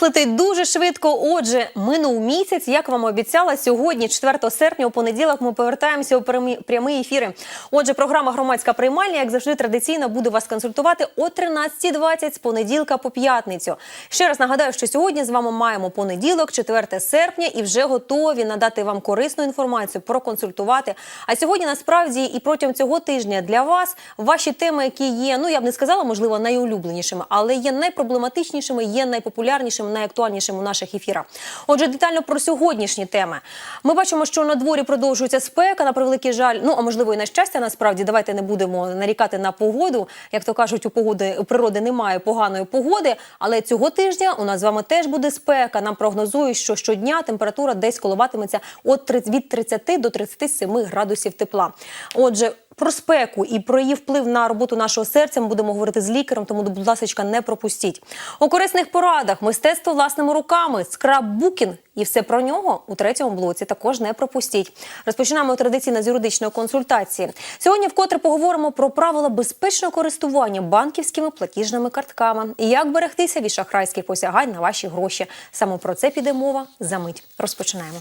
Час дуже швидко. Отже, минув місяць. Як вам обіцяла, сьогодні, 4 серпня, у понеділок, ми повертаємося у прямі ефіри. Отже, програма громадська приймальня, як завжди, традиційно буде вас консультувати о 13.20 з понеділка по п'ятницю. Ще раз нагадаю, що сьогодні з вами маємо понеділок, 4 серпня, і вже готові надати вам корисну інформацію, проконсультувати. А сьогодні насправді і протягом цього тижня для вас ваші теми, які є, ну я б не сказала, можливо, найулюбленішими, але є найпроблематичнішими, є найпопулярнішими, найактуальнішими у наших ефірах. Отже, детально про сьогоднішні теми. Ми бачимо, що на дворі продовжується спека, на превеликий жаль. Ну а можливо, і на щастя, насправді давайте не будемо нарікати на погоду. Як то кажуть, у погоди у природи немає поганої погоди. Але цього тижня у нас з вами теж буде спека. Нам прогнозують, що щодня температура десь 30 від 30 до 37 градусів тепла. Отже. Про спеку і про її вплив на роботу нашого серця ми будемо говорити з лікарем, тому, будь ласка, не пропустіть. У корисних порадах мистецтво власними руками, скраббукінг і все про нього у третьому блоці також не пропустіть. Розпочинаємо традиційно з юридичної консультації. Сьогодні вкотре поговоримо про правила безпечного користування банківськими платіжними картками і як берегтися від шахрайських посягань на ваші гроші. Саме про це піде мова за мить. Розпочинаємо.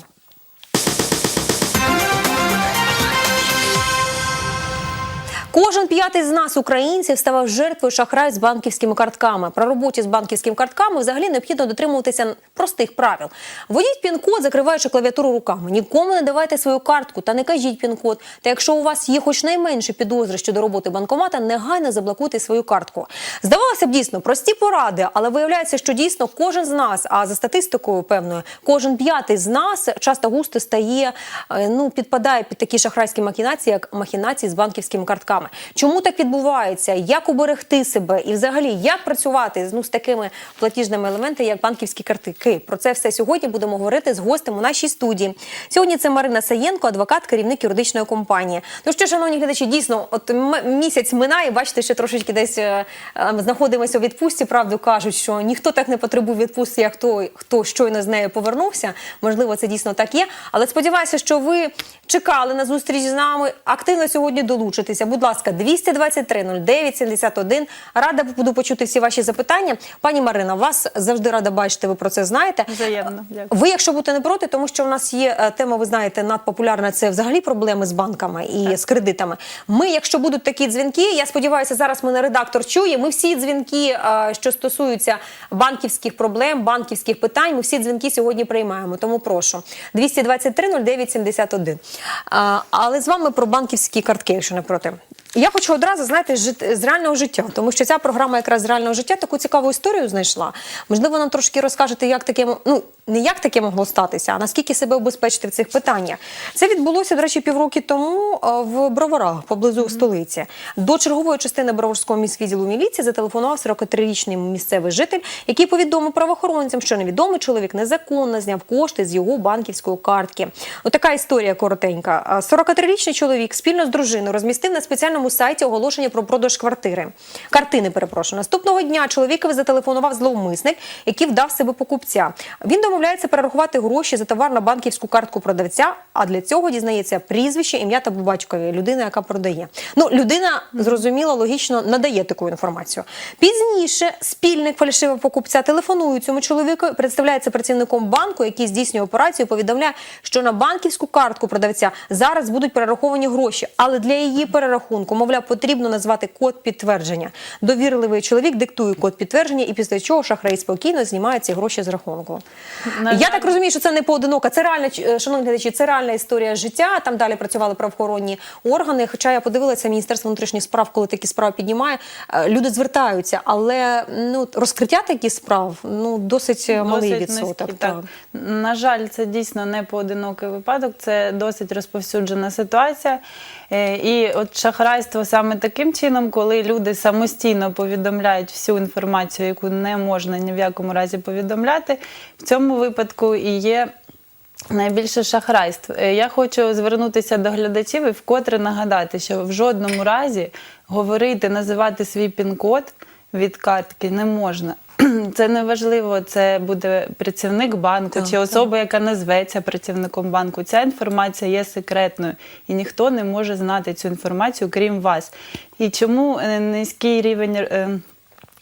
Кожен п'ятий з нас, українців, ставав жертвою шахрай з банківськими картками. При роботі з банківськими картками взагалі необхідно дотримуватися простих правил. Вводіть пін-код, закриваючи клавіатуру руками. Нікому не давайте свою картку та не кажіть пін-код. Та якщо у вас є хоч найменше підозри щодо роботи банкомата, негайно заблокуйте свою картку. Здавалося б, дійсно прості поради, але виявляється, що дійсно кожен з нас, а за статистикою певною, кожен п'ятий з нас часто густо стає, е, ну підпадає під такі шахрайські махінації, як махінації з банківськими картками. Чому так відбувається? Як уберегти себе і взагалі як працювати ну, з такими платіжними елементами, як банківські картки? Про це все сьогодні будемо говорити з гостем у нашій студії. Сьогодні це Марина Саєнко, адвокат, керівник юридичної компанії. Ну що, шановні глядачі, дійсно, от місяць минає, бачите, що трошечки десь е, е, знаходимося у відпустці. Правду кажуть, що ніхто так не потребує відпустці, як той, хто щойно з нею повернувся. Можливо, це дійсно так є. Але сподіваюся, що ви чекали на зустріч з нами. Активно сьогодні долучитися. Будь ласка, 223 09 71. Рада буду почути всі ваші запитання. Пані Марина, вас завжди рада бачити. Ви про це знаєте. Взаємно, дякую. Ви, якщо будете не проти, тому що в нас є е, тема, ви знаєте, надпопулярна це взагалі проблеми з банками і з кредитами. Ми, якщо будуть такі дзвінки, я сподіваюся, зараз мене редактор чує. Ми всі дзвінки, е, що стосуються банківських проблем, банківських питань, ми всі дзвінки сьогодні приймаємо. Тому прошу 223 09 71. А, Але з вами про банківські картки, якщо не проти. Я хочу одразу знаєте жит- з реального життя, тому що ця програма якраз з реального життя таку цікаву історію знайшла. Можливо, нам трошки розкажете, як таке ну не як таке могло статися, а наскільки себе убезпечити в цих питаннях. Це відбулося, до речі, півроки тому в Броварах поблизу столиці. До чергової частини Броварського міськвідділу міліції зателефонував 43-річний місцевий житель, який повідомив правоохоронцям, що невідомий чоловік незаконно зняв кошти з його банківської картки. Отака історія коротенька. А, 43-річний чоловік спільно з дружиною розмістив на спеціальному сайті оголошення про продаж квартири. Картини, перепрошую. Наступного дня чоловікові зателефонував зловмисник, який вдав себе покупця. Він домовляється перерахувати гроші за товар на банківську картку продавця, а для цього дізнається прізвище, ім'я та по батькові людина, яка продає. Ну, людина, зрозуміло, логічно надає таку інформацію. Пізніше спільник фальшивого покупця телефонує цьому чоловіку, представляється працівником банку, який здійснює операцію, повідомляє, що на банківську картку продавця зараз будуть перераховані гроші, але для її перерахунку, мовляв, потрібно назвати код підтвердження. Довірливий чоловік диктує код підтвердження, і після чого шахрай спокійно знімає ці гроші з рахунку. На Я жаль- так розумію, що це не поодинока. Це реальна е, шановні глядачі, це реальна історія життя. Там далі працювали правоохоронні органи. Хоча я подивилася, міністерство внутрішніх справ, коли такі справи піднімає, е, люди звертаються, але ну розкриття таких справ ну досить, е, малий Досить відсоток. низький, так. На жаль, це дійсно не поодинокий випадок, це досить розповсюджена ситуація. І от шахрайство саме таким чином, коли люди самостійно повідомляють всю інформацію, яку не можна ні в якому разі повідомляти, в цьому випадку і є. Найбільше шахрайств. Е, Я хочу звернутися до глядачів і вкотре нагадати, що в жодному разі говорити, називати свій пін-код від картки не можна. Це не важливо, це буде працівник банку Так, чи особа, яка назветься працівником банку. Ця інформація є секретною, і ніхто не може знати цю інформацію, крім вас. І чому е, низький рівень. е,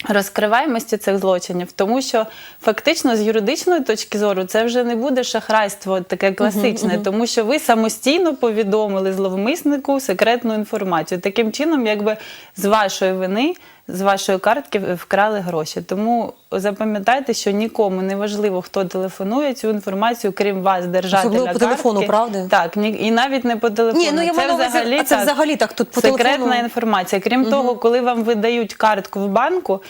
Розкриваємості цих злочинів, тому що фактично з юридичної точки зору це вже не буде шахрайство таке класичне, тому що ви самостійно повідомили зловмиснику секретну інформацію. Таким чином, якби з вашої вини, з вашої картки вкрали гроші. Тому запам'ятайте, що нікому не важливо, хто телефонує цю інформацію, крім вас, держателя Особливо по телефону, правда? Так, ні, і навіть не по телефону. Ні, ну я це маю взагалі а це так, взагалі так тут по секретна телефону. інформація. Крім того, коли вам видають картку в банку,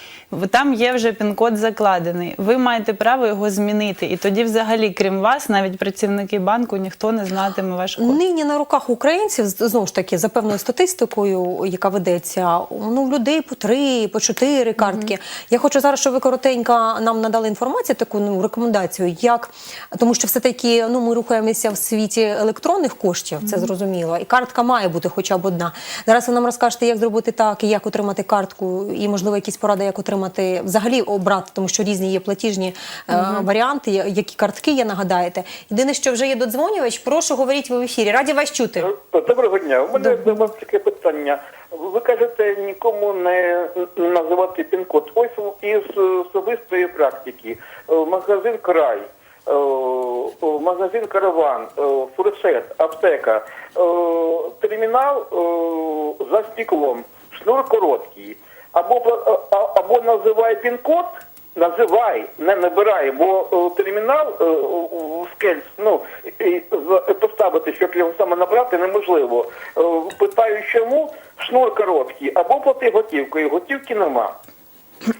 там є вже пін-код закладений. Ви маєте право його змінити. І тоді, взагалі, крім вас, навіть працівники банку, ніхто не знатиме ваш код. Нині на руках українців знову ж таки за певною статистикою, яка ведеться, ну людей по три, по чотири картки. Я хочу зараз, щоб ви коротенько нам надали інформацію, таку ну рекомендацію, як тому, що все таки ну ми рухаємося в світі електронних коштів, це зрозуміло, і картка має бути хоча б одна. Зараз ви нам розкажете, як зробити так, і як отримати картку, і можливо якісь поради, як отримати взагалі обрати, тому що різні є платіжні е, варіанти, які картки є, нагадаєте. Єдине, що вже є додзвонювач, прошу говоріть ви в ефірі. Раді вас чути. Доброго дня. У мене до вас таке питання. Ви кажете нікому не називати пін-код. Ось із особистої практики. Е, Магазин край, е, е, магазин караван, фуршет, аптека, термінал за стеклом, шнур короткий. Або або називає пін-код. Називай, не набирай, бо е, термінал е, в скельц, ну, з- поставити, щоб його саме набрати, неможливо. Е, Питаю, чому шнур короткий, або плати готівкою, готівки нема.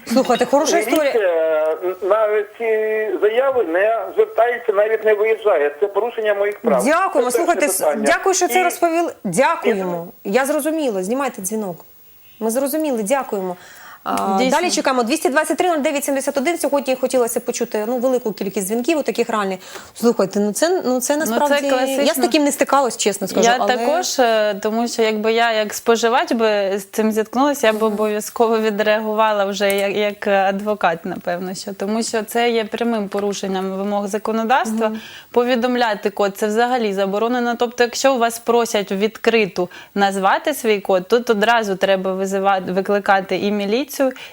Слухайте, хороша історія. Міліція на ці заяви не звертається, навіть не виїжджає. Це порушення моїх прав. Дякуємо. Це Слухайте, дякую, що це І- розповіли. Дякуємо. Я зрозуміла. Знімайте дзвінок. Ми зрозуміли, дякуємо. Дійсно. Далі чекаємо 223 0971. Сьогодні хотілося почути ну велику кількість дзвінків у таких реальних. Слухайте, ну це ну це насправді класично. я з таким не стикалась, чесно скажу. Я але... також, е, тому що якби я як споживач би з цим зіткнулася, я б обов'язково відреагувала вже як, як адвокат, напевно, що тому що це є прямим порушенням вимог законодавства. Повідомляти код це взагалі заборонено. Тобто, якщо у вас просять відкриту назвати свій код, тут одразу треба визивати, викликати і міліцію,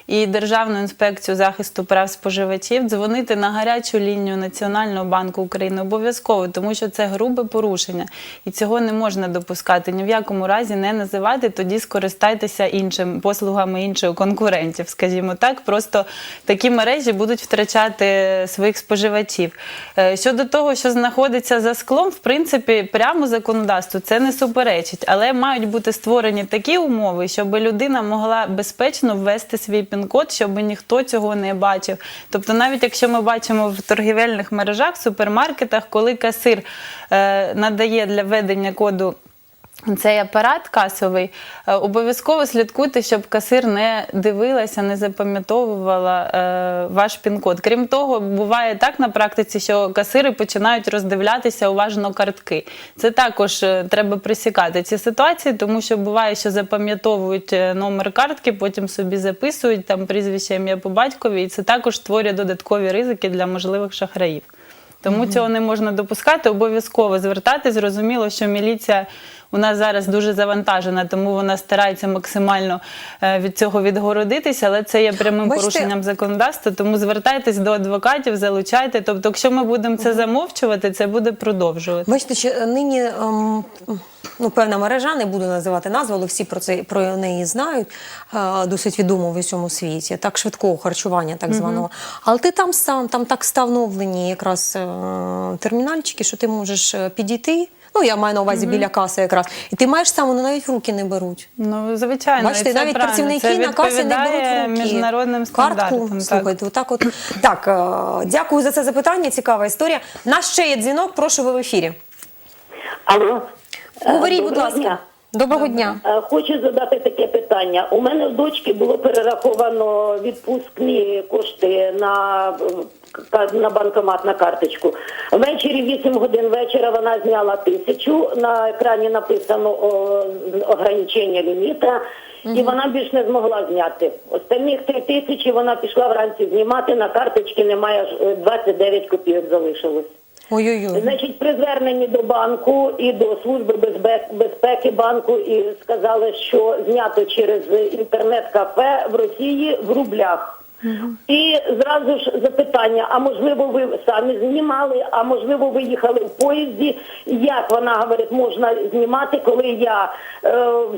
і Державну інспекцію захисту прав споживачів, дзвонити на гарячу лінію Національного банку України обов'язково, тому що це грубе порушення, і цього не можна допускати. Ні в якому разі не називати, тоді скористайтеся іншим послугами інших конкурентів, скажімо так. Просто такі мережі будуть втрачати своїх споживачів. Е, Щодо того, що знаходиться за склом, в принципі, прямо законодавству це не суперечить, але мають бути створені такі умови, щоб людина могла безпечно ввести свій пін-код, щоб ніхто цього не бачив. Тобто, навіть якщо ми бачимо в торгівельних мережах, супермаркетах, коли касир е, надає для введення коду. Цей апарат касовий е, обов'язково слідкуйте, щоб касир не дивилася, не запам'ятовувала е, ваш пін-код. Крім того, буває так на практиці, що касири починають роздивлятися уважно картки. Це також е, треба присікати ці ситуації, тому що буває, що запам'ятовують номер картки, потім собі записують там прізвище ім'я по батькові, і це також створює додаткові ризики для можливих шахраїв. Тому цього не можна допускати, обов'язково звертати. Зрозуміло, що міліція у нас зараз дуже завантажена, тому вона старається максимально е, від цього відгородитися, але це є прямим Бачите- порушенням законодавства. Тому звертайтесь до адвокатів, залучайте. Тобто, якщо ми будемо це замовчувати, це буде продовжувати. Бачите, що е, нині ем, ну, певна мережа, не буду називати назву, але всі про це про неї знають. е, досить відомо в усьому світі. Так швидкого харчування, так званого. Але ти там сам, там так встановлені якраз е, термінальчики, що ти можеш е, підійти. Ну, я маю на увазі біля каси якраз. І ти маєш саме, ну навіть руки не беруть. Ну звичайно, Бачите, і це навіть правильно. працівники це на касі не беруть руки. міжнародним Картку, стандартам. так. слухайте, отак от. Так, е, дякую за це запитання, цікава історія. У нас ще є дзвінок, прошу ви в ефірі. Алло. Говоріть, Е, будь ласка. Доброго дня. Е, Хочу задати таке питання. У мене в дочки було перераховано відпускні кошти на, е, на банкомат на карточку. Ввечері 8 годин вечора вона зняла тисячу. На екрані написано ограничення ліміта. І вона більш не змогла зняти. Останніх три тисячі вона пішла вранці знімати, на карточці немає аж, е, 29 копійок залишилось. Ой-ой-ой. Значить, при зверненні до банку і до служби безпеки банку і сказали, що знято через інтернет-кафе в Росії в рублях. І зразу ж запитання: а можливо, ви самі знімали, а можливо, ви їхали в поїзді? Як вона говорить, можна знімати, коли я е,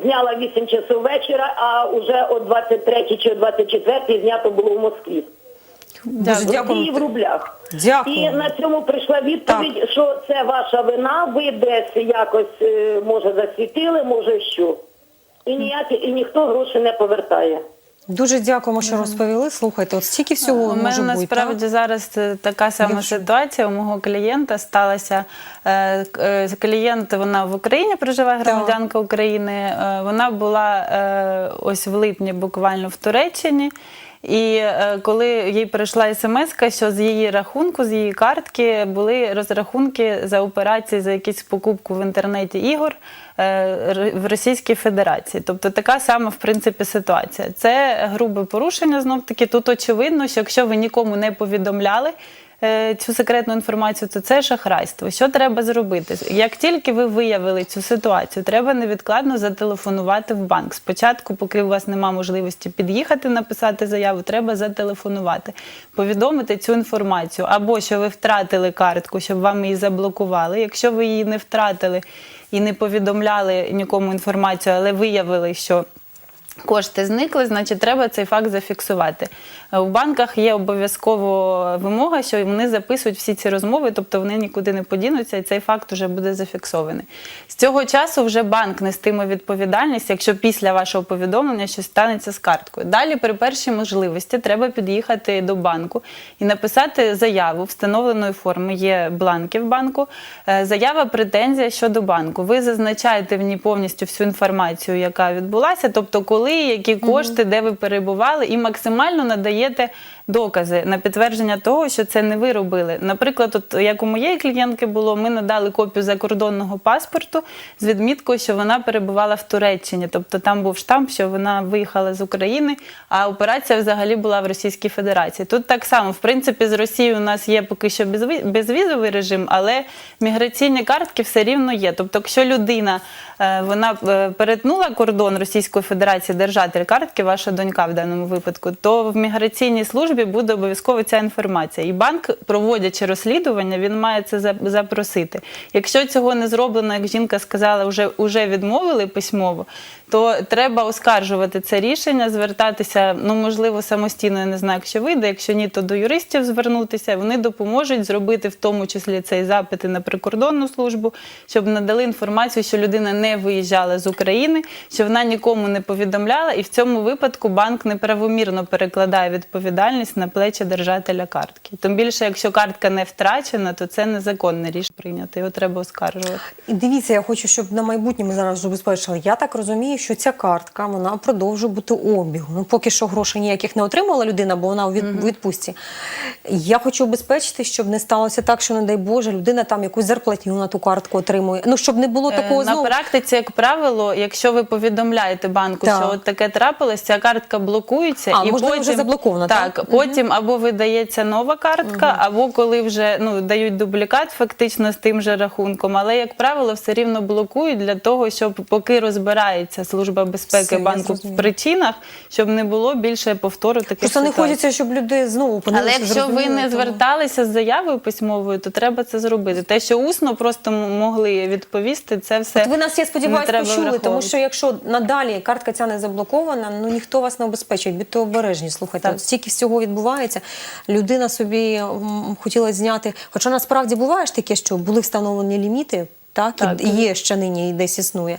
зняла 8 часов вечора, а вже о 23 чи о 24 знято було в Москві. Дуже В Росії в рублях. Дякую. І на цьому прийшла відповідь, що це ваша вина, ви десь якось е, може засвітили, може що. І ніякі, і ніхто гроші не повертає. Дуже дякуємо, що розповіли. Слухайте, от стільки всього У мене бути. насправді так? зараз е, така сама Якщо- ситуація. У мого клієнта сталася. е, Клієнт вона в Україні проживає, громадянка України. Вона була ось в липні буквально в Туреччині. І е, коли їй прийшла смс, що з її рахунку, з її картки були розрахунки за операції за якісь покупку в інтернеті ігор е, в Російській Федерації. Тобто така сама в принципі ситуація. Це грубе порушення. Знов таки тут очевидно, що якщо ви нікому не повідомляли. Е, Цю секретну інформацію, то це шахрайство. Що треба зробити? Як тільки ви виявили цю ситуацію, треба невідкладно зателефонувати в банк. Спочатку, поки у вас немає можливості під'їхати, написати заяву, треба зателефонувати, повідомити цю інформацію. Або що ви втратили картку, щоб вам її заблокували. Якщо ви її не втратили і не повідомляли нікому інформацію, але виявили, що Кошти зникли, значить, треба цей факт зафіксувати. Е, У банках є обов'язково вимога, що вони записують всі ці розмови, тобто вони нікуди не подінуться, і цей факт вже буде зафіксований. З цього часу вже банк нестиме відповідальність, якщо після вашого повідомлення щось станеться з карткою. Далі, при першій можливості, треба під'їхати до банку і написати заяву встановленої форми. Є бланки в банку. Е, Заява претензія щодо банку. Ви зазначаєте в ній повністю всю інформацію, яка відбулася, тобто коли, які кошти, де ви перебували, і максимально надаєте стаєте докази на підтвердження того, що це не ви робили. Наприклад, от як у моєї клієнтки було, ми надали копію закордонного паспорту з відміткою, що вона перебувала в Туреччині. Тобто там був штамп, що вона виїхала з України, а операція взагалі була в Російській Федерації. Тут так само, в принципі, з Росією у нас є поки що безвізовий режим, але міграційні картки все рівно є. Тобто, якщо людина е, вона е, перетнула кордон Російської Федерації, держатель картки, ваша донька в даному випадку, то в міграційній службі буде обов'язково ця інформація. І банк, проводячи розслідування, він має це за- запросити. Якщо цього не зроблено, як жінка сказала, вже, вже відмовили письмово, то треба оскаржувати це рішення, звертатися, ну можливо, самостійно, я не знаю, якщо вийде. Якщо ні, то до юристів звернутися. Вони допоможуть зробити в тому числі цей запит на прикордонну службу, щоб надали інформацію, що людина не виїжджала з України, що вона нікому не повідомляла, і в цьому випадку банк неправомірно перекладає відповідальність на плечі держателя картки. Тим більше, якщо картка не втрачена, то це незаконне рішення прийняти. Його треба оскаржувати. І дивіться, я хочу, щоб на майбутнє ми зараз забезпечили. Я так розумію, що ця картка вона продовжує бути обігом. Ну поки що грошей ніяких не отримала людина, бо вона у відпустці. Я хочу обезпечити, щоб не сталося так, що не дай Боже, людина там якусь зарплатню на ту картку отримує. Ну щоб не було такого Е, На практиці, як правило, якщо ви повідомляєте банку, Так. що от таке трапилось, ця картка блокується, А, і можливо, потім вже заблокована, так? Так, потім або видається нова картка, або коли вже ну дають дублікат, фактично з тим же рахунком. Але як правило, все рівно блокують для того, щоб поки розбирається служба безпеки Все, банку в причинах, щоб не було більше повтору таких Просто не хочеться, щоб люди знову опинилися Але якщо ви не зверталися з заявою письмовою, то треба це зробити. Те, що усно просто могли відповісти, це все. От ви нас, я сподіваюся, почули, тому що якщо надалі картка ця не заблокована, ну ніхто вас не обезпечить. Будьте обережні. Слухайте, Так. стільки всього відбувається. Людина собі хотіла зняти. Хоча насправді буває ж таке, що були встановлені ліміти. Так, Так. і є ще нині і десь існує.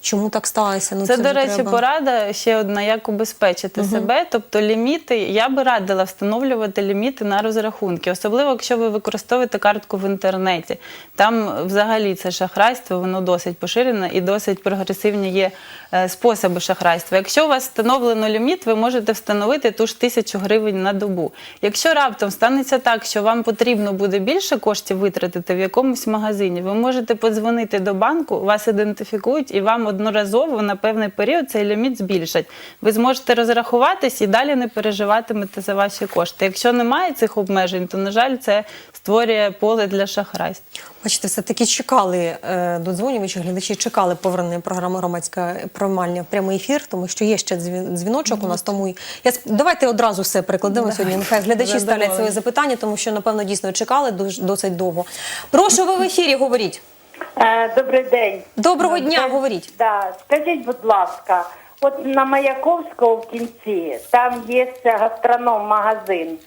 Чому так сталося? Ну, Це, до речі, треба... порада ще одна, як убезпечити себе. Тобто ліміти, я би радила встановлювати ліміти на розрахунки, особливо якщо ви використовуєте картку в інтернеті. Там взагалі це шахрайство, воно досить поширене і досить прогресивні є е, способи шахрайства. Якщо у вас встановлено ліміт, ви можете встановити ту ж тисячу гривень на добу. Якщо раптом станеться так, що вам потрібно буде більше коштів витратити в якомусь магазині, ви можете можете подзвонити до банку, вас ідентифікують і вам одноразово на певний період цей ліміт збільшать. Ви зможете розрахуватись і далі не переживатимете за ваші кошти. Якщо немає цих обмежень, то на жаль, це створює поле для шахрайств. Бачите, все-таки чекали е, додзвонювачі, глядачі чекали повернення програми громадська приймальня в прямий ефір, тому що є ще дзвін- дзвіночок у нас. Тому й- я сп- давайте одразу все перекладемо сьогодні. Нехай глядачі ставлять свої запитання, тому що напевно дійсно чекали дуже досить довго. Прошу ви в ефірі говоріть. Е, Добрий день. Доброго дня, Скажіть- говоріть. Да, скажіть, будь ласка, от на Маяковського в кінці там є гастроном-магазин.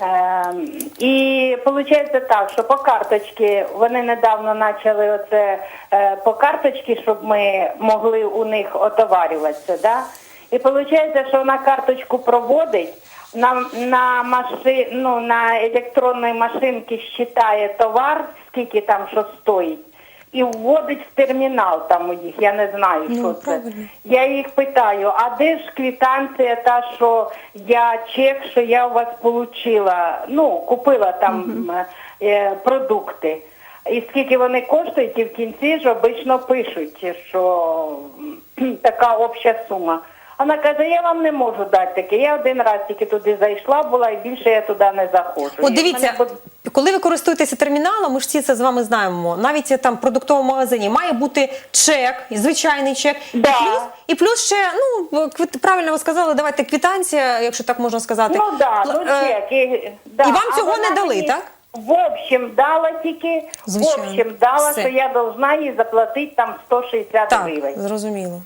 Е, і виходить так, що по карточці вони недавно почали оце е, по карточці, щоб ми могли у них отоварюватися. Да? І виходить, що вона карточку проводить, на, на, маши, ну, на електронній машинці считає товар, скільки там що стоїть і вводить в термінал там у їх, я не знаю, Ну, що це. правильно. Я їх питаю, а де ж квитанція та, що я чек, що я у вас отримала, ну, купила там е, продукти. І скільки вони коштують, і в кінці ж обично пишуть, що така обща сума. Вона каже, я вам не можу дати таке. Я один раз тільки туди зайшла була і більше я туди не заходжу. І дивіться, коли ви користуєтеся терміналом, ми ж всі це з вами знаємо. Навіть там в продуктовому магазині має бути чек, звичайний чек, Да. і плюс і плюс ще ну правильно ви сказали, давайте квитанція, якщо так можна сказати. Ну да, ну е, чек. І, да. і вам А цього не дали, так? В общем, дала тільки, Звичайно. в общем, дала, Все. що я должна їй заплатити там 160 Так, гривень. зрозуміло.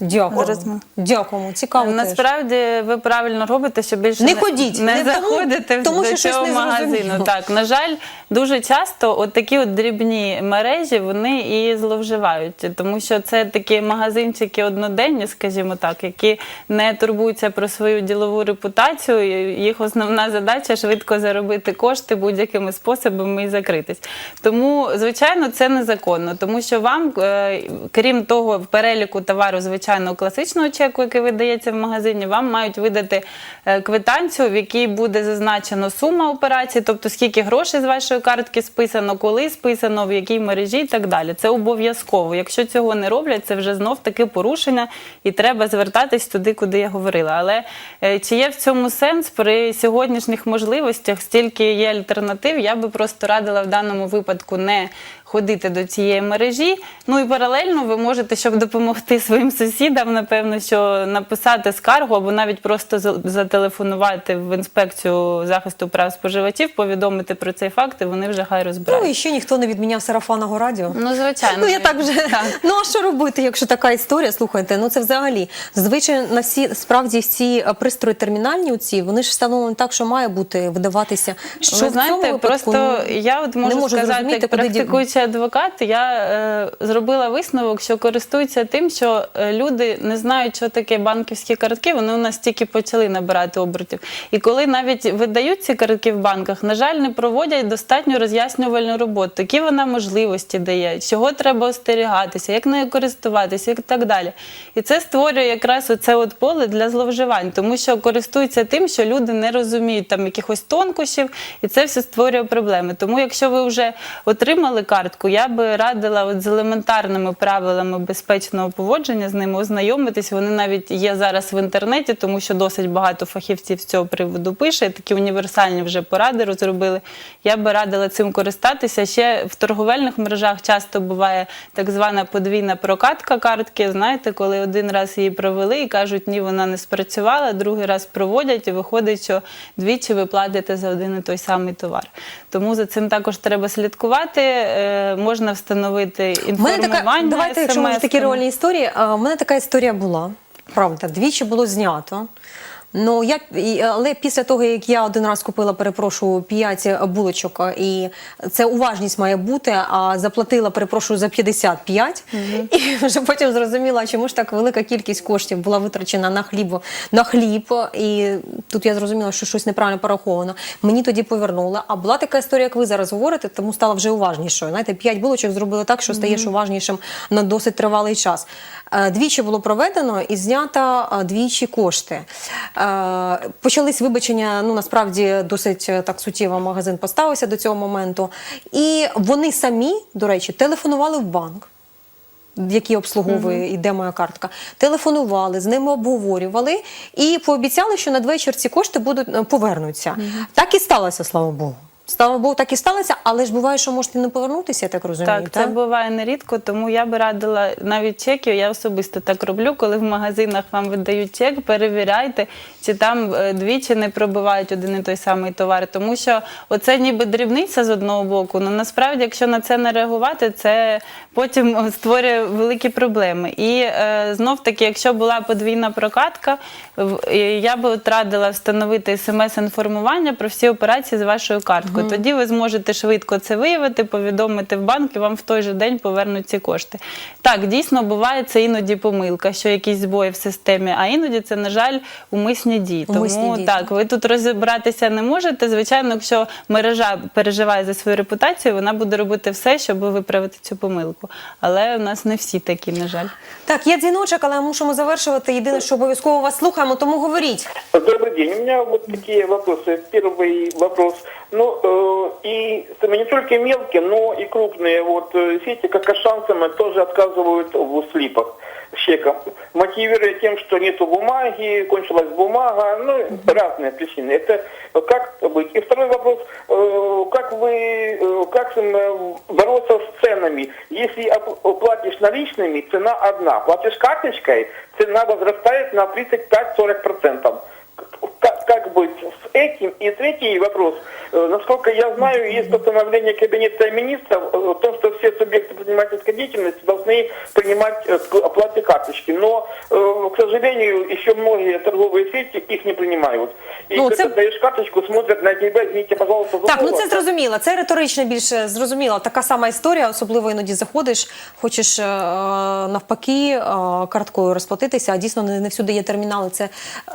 Дякую. Дякуємо. Цікаво. теж. Насправді ви правильно робите, що більше Не ходіть, не, не тому- заходите в- тому до що цього не магазину. Так, на жаль, дуже часто от такі от дрібні мережі вони і зловживають, тому що це такі магазинчики одноденні, скажімо так, які не турбуються про свою ділову репутацію. Їх основна задача швидко заробити кошти будь-якими способами і закритись. Тому, звичайно, це незаконно, тому що вам, е, крім того, в переліку товару, звичайно, класичного чеку, який видається в магазині, вам мають видати е, квитанцію, в якій буде зазначено сума операції, тобто скільки грошей з вашої картки списано, коли списано, в якій мережі і так далі. Це обов'язково. Якщо цього не роблять, це вже знов таки порушення, і треба звертатись туди, куди я говорила. Але е, чи є в цьому сенс при сьогоднішніх можливостях, стільки є альтернатив, я би просто радила в даному випадку не ходити до цієї мережі. Ну і паралельно ви можете, щоб допомогти своїм сусідам, напевно, що написати скаргу або навіть просто зателефонувати в інспекцію захисту прав споживачів, повідомити про цей факт, і вони вже хай Ну і ще ніхто не відміняв сарафанного радіо. Ну, звичайно. Ну я так вже Так. ну а що робити, якщо така історія? Слухайте, ну це взагалі зазвичай на всі справді всі е, пристрої термінальні. Оці вони ж встановлені так, що має бути видаватися. Що Ви знаєте, випадку, просто ну, я от можу, можу сказати, як куди практикуючий адвокат, я е, зробила висновок, що користуються тим, що е, люди не знають, що таке банківські картки. Вони у нас тільки почали набирати обертів. І коли навіть видають ці картки в банках, на жаль, не проводять достатньо роз'яснювальну роботу, які вона можливості дає, чого треба остерігатися, як нею користуватися, і так далі. І це створює якраз оце от поле для зловживань, тому що користуються тим, що люди не розуміють там якихось тонкощів, і це все створює проблеми. Тому, якщо ви вже отримали картку, я би радила от з елементарними правилами безпечного поводження з ними ознайомитись. Вони навіть є зараз в інтернеті, тому що досить багато фахівців з цього приводу пише. Такі універсальні вже поради розробили. Я би радила цим користатися. Ще в торговельних мережах часто буває так звана подвійна прокатка картки. Знаєте, коли один раз її провели і кажуть, ні, вона не спрацювала, другий раз проводять, і виходить, що двічі ви платите за один і той самий товар. Тому за цим також треба слідкувати. Можна встановити інформування. така, давайте, якщо ми такі реальні історії. У мене така історія була. Правда, двічі було знято. Ну, я, але після того, як я один раз купила, перепрошую, 5 булочок, і це уважність має бути, а заплатила, перепрошую, за 55, і вже потім зрозуміла, чому ж так велика кількість коштів була витрачена на хліб, на хліб, і тут я зрозуміла, що щось неправильно пораховано. Мені тоді повернули. А була така історія, як ви зараз говорите, тому стала вже уважнішою. Знаєте, 5 булочок зробили так, що стаєш уважнішим на досить тривалий час. Е, Двічі було проведено і знято е, двічі кошти. Е, почались вибачення. Ну насправді досить е, так суттєво магазин поставився до цього моменту. І вони самі, до речі, телефонували в банк. Який обслуговує іде моя картка, телефонували, з ними обговорювали і пообіцяли, що надвечір ці кошти будуть повернуться. Mm -hmm. Так і сталося, слава Богу. Слава Богу, так і сталося, але ж буває, що можете не повернутися, я так розумію. Так, це буває нерідко, тому я би радила навіть чеків. Я особисто так роблю, коли в магазинах вам видають чек, перевіряйте, чи там е, двічі не пробивають один і той самий товар. Тому що оце ніби дрібниця з одного боку. Ну насправді, якщо на це не реагувати, це потім створює великі проблеми. І е, знов таки, якщо була подвійна прокатка, я би от радила встановити смс-інформування про всі операції з вашою карткою Тоді ви зможете швидко це виявити, повідомити в банк і вам в той же день повернуть ці кошти. Так, дійсно буває це іноді помилка, що якісь збої в системі, а іноді це, на жаль, умисні дії. Умисні Тому дії, так, ви тут розібратися не можете. Звичайно, якщо мережа переживає за свою репутацію, вона буде робити все, щоб виправити цю помилку. Але у нас не всі такі, на жаль. Так, є дзвіночок, але мусимо завершувати. Єдине, що обов'язково вас слухаємо, тому говоріть. Добрый день. У меня вот такие вопросы. Первый вопрос. Ну, э, и сами не только мелкие, но и крупные вот э, сети, как Ашансом, тоже отказывают в слипах с чеком, мотивируя тем, что нету бумаги, кончилась бумага, ну, разные причины. Это как быть? И второй вопрос, э, как вы, э, как с, э, бороться с ценами? Если оп- платишь наличными, цена одна, платишь карточкой, цена возрастает на 35-40%. Как, как быть с этим? И третий вопрос. Э, Насколько я знаю, есть постановление Кабинета министров э, о том, что все субъекты предпринимательской деятельности должны принимать э, к оплате карточки. Но, э, к сожалению, еще многие торговые сети их не принимают. И Ну, когда це- даешь карточку, смотрят на тебя, извините, пожалуйста, за Так, ну слово. це зрозуміло. Це риторично більше зрозуміло. Така сама історія, особливо іноді заходиш, хочеш е, навпаки е, карткою розплатитися, а дійсно не, не всюди є термінали. Це е,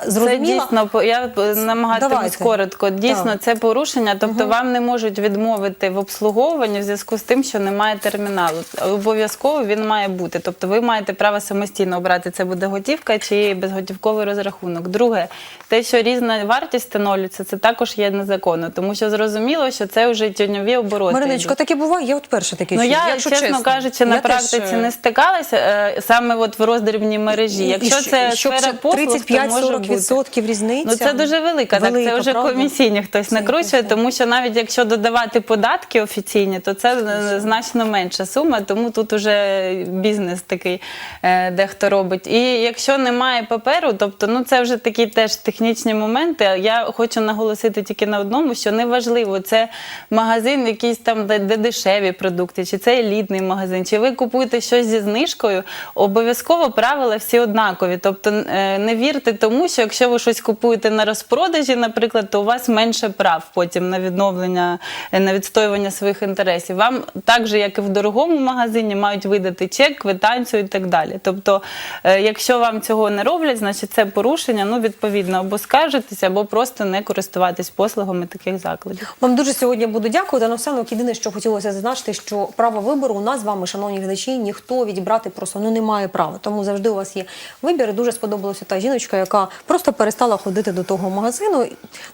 Це зрозуміло. дійсно я намагатимусь Давайте. коротко. Дійсно, Так. це порушення. Тобто вам не можуть відмовити в обслуговуванні в зв'язку з тим, що немає терміналу. Обов'язково він має бути. Тобто, ви маєте право самостійно обрати це буде готівка чи безготівковий розрахунок. Друге, те, що різна вартість встановлюється, це також є незаконно, тому що зрозуміло, що це вже тіньові обороти. Мариночко, таке буває. Я от перше таке Ну я, якщо чесно, чесно. кажучи, на Я теж, практиці е, не стикалася е, саме от в роздрібній мережі. Якщо і це щоб сфера послуг, 35-40% бути. відсотків різниця. Ну це дуже велика, так це вже правда? комісійні хтось Це накручує, тому що навіть якщо додавати податки офіційні, то це е, значно менша сума, тому тут уже бізнес такий е, дехто робить. І якщо немає паперу, тобто ну це вже такі теж технічні моменти. Я хочу наголосити тільки на одному, що неважливо, це магазин, якийсь там, де, де дешеві продукти, чи це елітний магазин, чи ви купуєте щось зі знижкою, обов'язково правила всі однакові. Тобто е, не вірте тому, що якщо ви щось купуєте на розпродажі, наприклад, то у вас менше прав потім на відновлення, е, на відстоювання своїх інтересів. Вам так же, як і в дорогому магазині, мають видати чек, квитанцію і так далі. Тобто, е, якщо вам цього не роблять, значить це порушення. Ну відповідно або скаржитися, або просто не користуватись послугами таких закладів. Вам дуже сьогодні буду дякувати. На все єдине, що хотілося зазначити, що право вибору у нас з вами, шановні глядачі, ніхто відібрати просто ну немає права. Тому завжди у вас є вибір. І Дуже сподобалася та жіночка, яка просто перестала ходити до того магазину.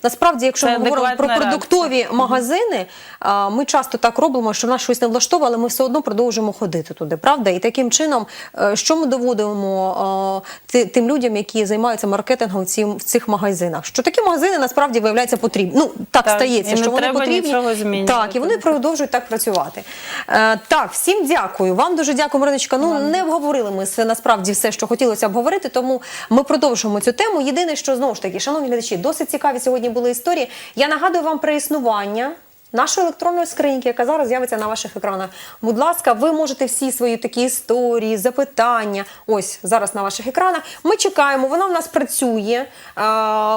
Насправді, якщо Це ми говоримо про продуктові магазини, ми часто так робимо, що нас щось не влаштовує, але ми все одно продовжуємо ходити туди. Правда? І таким чином, е, що ми доводимо е, тим людям, які займаються маркетингом в цім- в цих магазинах, що такі магазини насправді виявляються потрібні. Ну так, Так, стається, і не що вони треба потрібні. нічого змінювати. Так, і вони продовжують так працювати. Е, так, всім дякую. Вам дуже дякую, Мариночка. Ну не обговорили ми все насправді все, що хотілося обговорити, тому ми продовжуємо цю тему. Єдине, що знову ж таки, шановні глядачі, досить цікаві сьогодні були історії. Я нагадую вам про існування. Нашої електронної скриньки, яка зараз з'явиться на ваших екранах. Будь ласка, ви можете всі свої такі історії, запитання. Ось зараз на ваших екранах. Ми чекаємо, вона в нас працює. Е,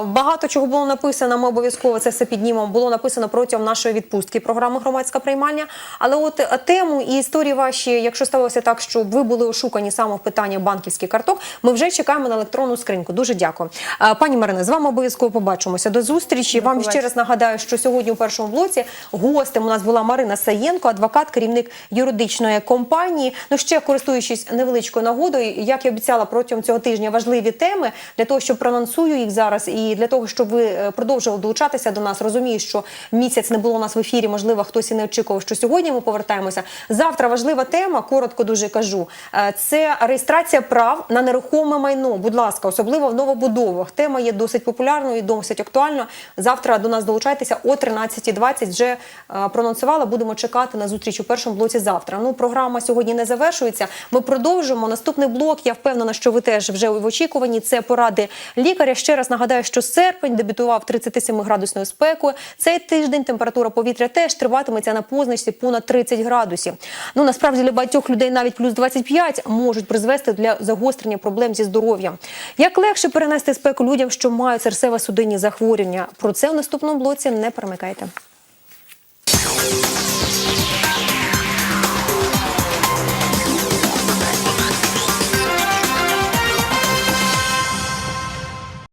Багато чого було написано. Ми обов'язково це все піднімемо. Було написано протягом нашої відпустки програми громадська приймальня. Але от е, тему і історії ваші, якщо сталося так, що ви були ошукані саме в питаннях банківських карток, ми вже чекаємо на електронну скриньку. Дуже дякую. Е, Пані Марине, з вами обов'язково побачимося. До зустрічі. Вам ще раз нагадаю, що сьогодні у першому блоці Гостем у нас була Марина Саєнко, адвокат, керівник юридичної компанії. Ну ще користуючись невеличкою нагодою, як і обіцяла протягом цього тижня важливі теми для того, щоб проанонсую їх зараз, і для того, щоб ви е, продовжували долучатися до нас. Розумію, що місяць не було у нас в ефірі. Можливо, хтось і не очікував, що сьогодні ми повертаємося. Завтра важлива тема. Коротко дуже кажу. Е, Це реєстрація прав на нерухоме майно. Будь ласка, особливо в новобудовах. Тема є досить популярною, і досить актуальною. Завтра до нас долучайтеся о 13.20. Вже е, прононсувала. Будемо чекати на зустріч у першому блоці завтра. Ну, програма сьогодні не завершується. Ми продовжимо. Наступний блок. Я впевнена, що ви теж вже в очікуванні. Це поради лікаря. Ще раз нагадаю, що серпень дебютував 37 градусною спекою. Цей тиждень температура повітря теж триватиметься на позначці понад 30 градусів. Ну насправді для багатьох людей навіть плюс 25 можуть призвести для загострення проблем зі здоров'ям. Як легше перенести спеку людям, що мають серцево-судинні захворювання? Про це в наступному блоці не перемикайте. Thank you.